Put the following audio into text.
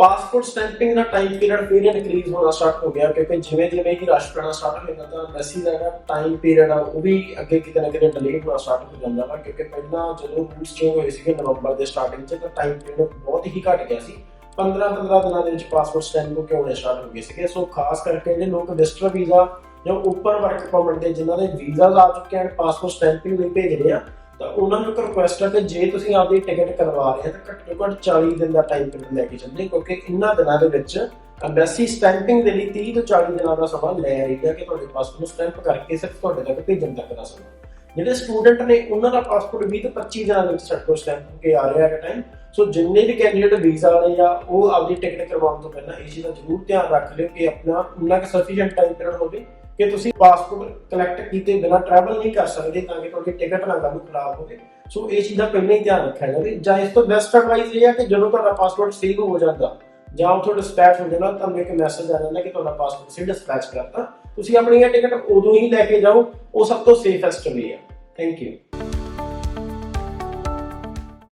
Passport stamping ਦਾ time period ਫਿਰ increase ਹੋਣਾ ਸਟਾਰਟ ਹੋ ਗਿਆ, ਕਿਉਂਕਿ ਜਿਵੇਂ ਜਿਵੇਂ ਹੀ ਰਸ਼ ਪੈਣਾ ਸਟਾਰਟ ਹੋ ਜਾਂਦਾ ਤਾਂ ਮੈਸੀ ਦਾ ਜਿਹੜਾ ਟਾਈਮ ਪੀਰੀਅਡ ਆ, ਉਹ ਵੀ ਅੱਗੇ ਕਿਤੇ ਨਾ ਕਿਤੇ ਡਿਲੇ ਹੋਣਾ ਸਟਾਰਟ ਹੋ ਜਾਂਦਾ ਵਾ, ਕਿਉਂਕਿ ਪਹਿਲਾਂ ਜਦੋਂ ਰੂਲਸ ਚੇਂਜ ਹੋਏ ਸੀਗੇ ਨਵੰਬਰ ਦੇ ਸਟਾਰਟਿੰਗ 'ਚ, ਤਾਂ ਟਾਈਮ ਪੀਰੀਅਡ ਬਹੁਤ ਹੀ ਘਟ ਗਿਆ ਸੀ। 15 15 ਦਿਨਾਂ ਦੇ ਵਿੱਚ ਪਾਸਪੋਰਟ ਸਟੈਂਪ ਹੋ ਕੇ ਹੋਣੇ ਸਟਾਰਟ ਹੋ ਗਏ ਸੀਗੇ। ਸੋ ਖਾਸ ਕਰਕੇ ਜਿਹੜੇ ਲੋਕ ਵਿਜ਼ਟਰ ਵੀਜ਼ਾ ਜਾਂ ਉੱਪਰ ਵਰਕ ਪਰਮਿਟ ਦੇ, ਜਿਨ੍ਹਾਂ ਦੇ ਵੀਜ਼ਾਸ ਆ ਚੁੱਕੇ ਹਨ ਪਾਸਪੋਰਟ ਸਟੈਂਪਿੰਗ ਲਈ ਭੇਜ ਰਹੇ ਆ ਤਾਂ ਉਹਨਾਂ ਨੂੰ ਇੱਕ ਰਿਕੁਐਸਟ ਹੈ ਕਿ ਜੇ ਤੁਸੀਂ ਆਪਦੀ ਟਿਕਟ ਕਰਵਾ ਰਹੇ ਹੋ ਤਾਂ ਘੱਟੋ ਘੱਟ 40 ਦਿਨ ਦਾ ਟਾਈਮ ਪੀਰੀਅਡ ਲੈ ਕੇ ਚੱਲੇ ਕਿਉਂਕਿ ਇਹਨਾਂ ਦਿਨਾਂ ਦੇ ਵਿੱਚ ਐਮਬੈਸੀ ਸਟੈਂਪਿੰਗ ਦੇ ਲਈ 30 ਤੋਂ 40 ਦਿਨਾਂ ਦਾ ਸਮਾਂ ਲੈ ਰਹੀ ਹੈ ਕਿ ਤੁਹਾਡੇ ਪਾਸਪੋਰਟ ਨੂੰ ਸਟੈਂਪ ਕਰਕੇ ਸਿਰਫ ਤੁਹਾਡੇ ਤੱਕ ਭੇਜਣ ਤੱਕ ਦਾ ਸਮਾਂ। ਜਿਹੜੇ ਸਟੂਡੈਂਟ ਨੇ ਉਹਨਾਂ ਦਾ ਪਾਸਪੋਰਟ 20 ਤੋਂ 25 ਦਿਨਾਂ ਦੇ ਵਿੱਚ ਸਾਡੇ ਕੋਲ ਸਟੈਂਪ ਹੋ ਕੇ ਆ ਰਿਹਾ ਹੈ ਟਾਈਮ ਸੋ ਜਿੰਨੇ ਵੀ ਕੈਂਡੀਡੇਟ ਵੀਜ਼ਾ ਵਾਲੇ ਆ, ਉਹ ਆਪਦੀ ਟਿਕਟ ਕਰਵਾਉਣ ਤੋਂ ਪਹਿਲਾਂ ਇਸ ਚੀਜ਼ ਦਾ ਜ਼ਰੂਰ ਧਿਆਨ ਰੱਖ ਲਿਓ ਕਿ ਆਪਣਾ ਉਨਾ ਕਿ ਸਫੀਸ਼ੀਐਂਟ ਟਾਈਮ ਪੀਰੀਅਡ ਹੋਵੇ। ਕਿ ਤੁਸੀਂ ਪਾਸਪੋਰਟ ਕਲੈਕਟ ਕੀਤੇ ਬਿਨਾਂ ਟਰੈਵਲ ਨਹੀਂ ਕਰ ਸਕਦੇ ਤਾਂ ਕਿ ਤੁਹਾਡੀ ਟਿਕਟ ਨਾ ਕੱਲ੍ਹ ਨੂੰ ਖਰਾਬ ਹੋਵੇ। ਸੋ ਇਹ ਚੀਜ਼ਾਂ ਪਹਿਲਾਂ ਹੀ ਧਿਆਨ ਰੱਖਿਆ ਜਾਵੇ। ਜਾਂ ਇਸ ਤੋਂ ਬੈਸਟ ਐਡਵਾਈਸ ਇਹ ਹੈ ਕਿ ਜਦੋਂ ਤੁਹਾਡਾ ਪਾਸਪੋਰਟ ਸੇਵ ਹੋ ਜਾਂਦਾ, ਜਾਂ ਉਹ ਤੁਹਾਡਾ ਡਿਸਪੈਚ ਹੋ ਜਾਂਦਾ ਤੁਹਾਨੂੰ ਇੱਕ ਮੈਸੇਜ ਆ ਜਾਂਦਾ ਕਿ ਤੁਹਾਡਾ ਪਾਸਪੋਰਟ ਸੇ ਡਿਸਪੈਚ ਕਰਤਾ। ਤੁਸੀਂ ਆਪਣੀ ਇਹ ਟਿਕਟ ਉਦੋਂ ਹੀ ਲੈ ਕੇ ਜਾਓ, ਉਹ ਸਭ ਤੋਂ ਸੇਫੈਸਟ ਵੇ ਹੈ ਥੈਂਕ ਯੂ